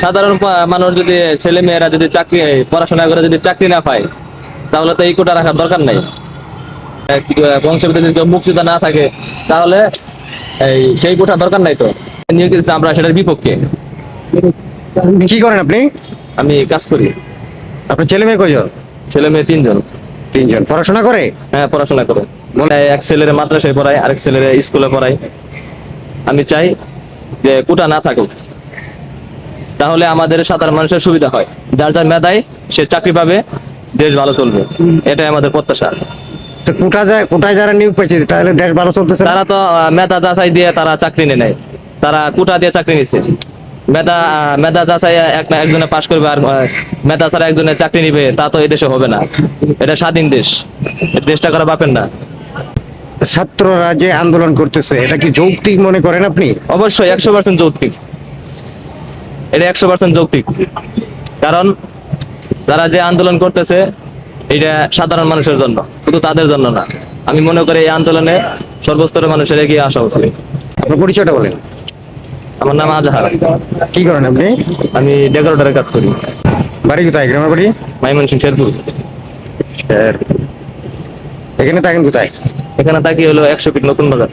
সাধারণ মানুষ যদি ছেলে মেয়েরা যদি চাকরি পড়াশোনা করে যদি চাকরি না পায় তাহলে তো এই কোটা রাখার দরকার নাই। বংশের যদি কেউ মুক্তিদা না থাকে তাহলে এই সেই কোটা দরকার নাই তো। আমরা সেটার বিপক্ষে। কি করেন আপনি? আমি কাজ করি। আপনার ছেলে মেয়ে কয়জন? ছেলে মেয়ে তিনজন। তিনজন। পড়াশোনা করে? হ্যাঁ পড়াশোনা করে। এক ছেলের মাদ্রাসায় পড়ায় আরেক ছেলের স্কুলে পড়ায়। আমি চাই যে কোটা না থাকুক। তাহলে আমাদের সাধারণ মানুষের সুবিধা হয়। যার যার মেধায় সে চাকরি পাবে দেশ ভালো চলবে। এটাই আমাদের প্রত্যাশা। কোটা যায় কোটায় যারা নিয়োগ পেয়েছে তাহলে দেশ ভালো চলতেছে না? তারা তো মেধা যাচাই দিয়ে তারা চাকরি নিয়ে নেয়। তারা কোটা দিয়ে চাকরি নিছে। মেধা মেধা যাচাই এক একজনে পাশ করবে আর মেধা ছাড়া একজনে চাকরি নিবে তা তো এই দেশে হবে না। এটা স্বাধীন দেশ। দেশটা করা বাপের না। ছাত্ররা যে আন্দোলন করতেছে এটা কি যৌক্তিক মনে করেন আপনি? অবশ্যই একশো পার্সেন্ট যৌক্তিক। এটা একশো পার্সেন্ট যৌক্তিক। কারণ যারা যে আন্দোলন করতেছে এটা সাধারণ মানুষের জন্য শুধু তাদের জন্য না। আমি মনে করি এই আন্দোলনে সর্বস্তরের মানুষের এগিয়ে আসা উচিত। আপনার পরিচয়টা বলেন। আমার নাম আজহার। কি করেন আপনি? আমি ডেকোরেটরের কাজ করি। বাড়ি কোথায়? গ্রামের বাড়ি? মাইমন সিং শেরপুর। এখানে থাকেন কোথায়? এখানে থাকি হলো একশো ফিট নতুন বাজার।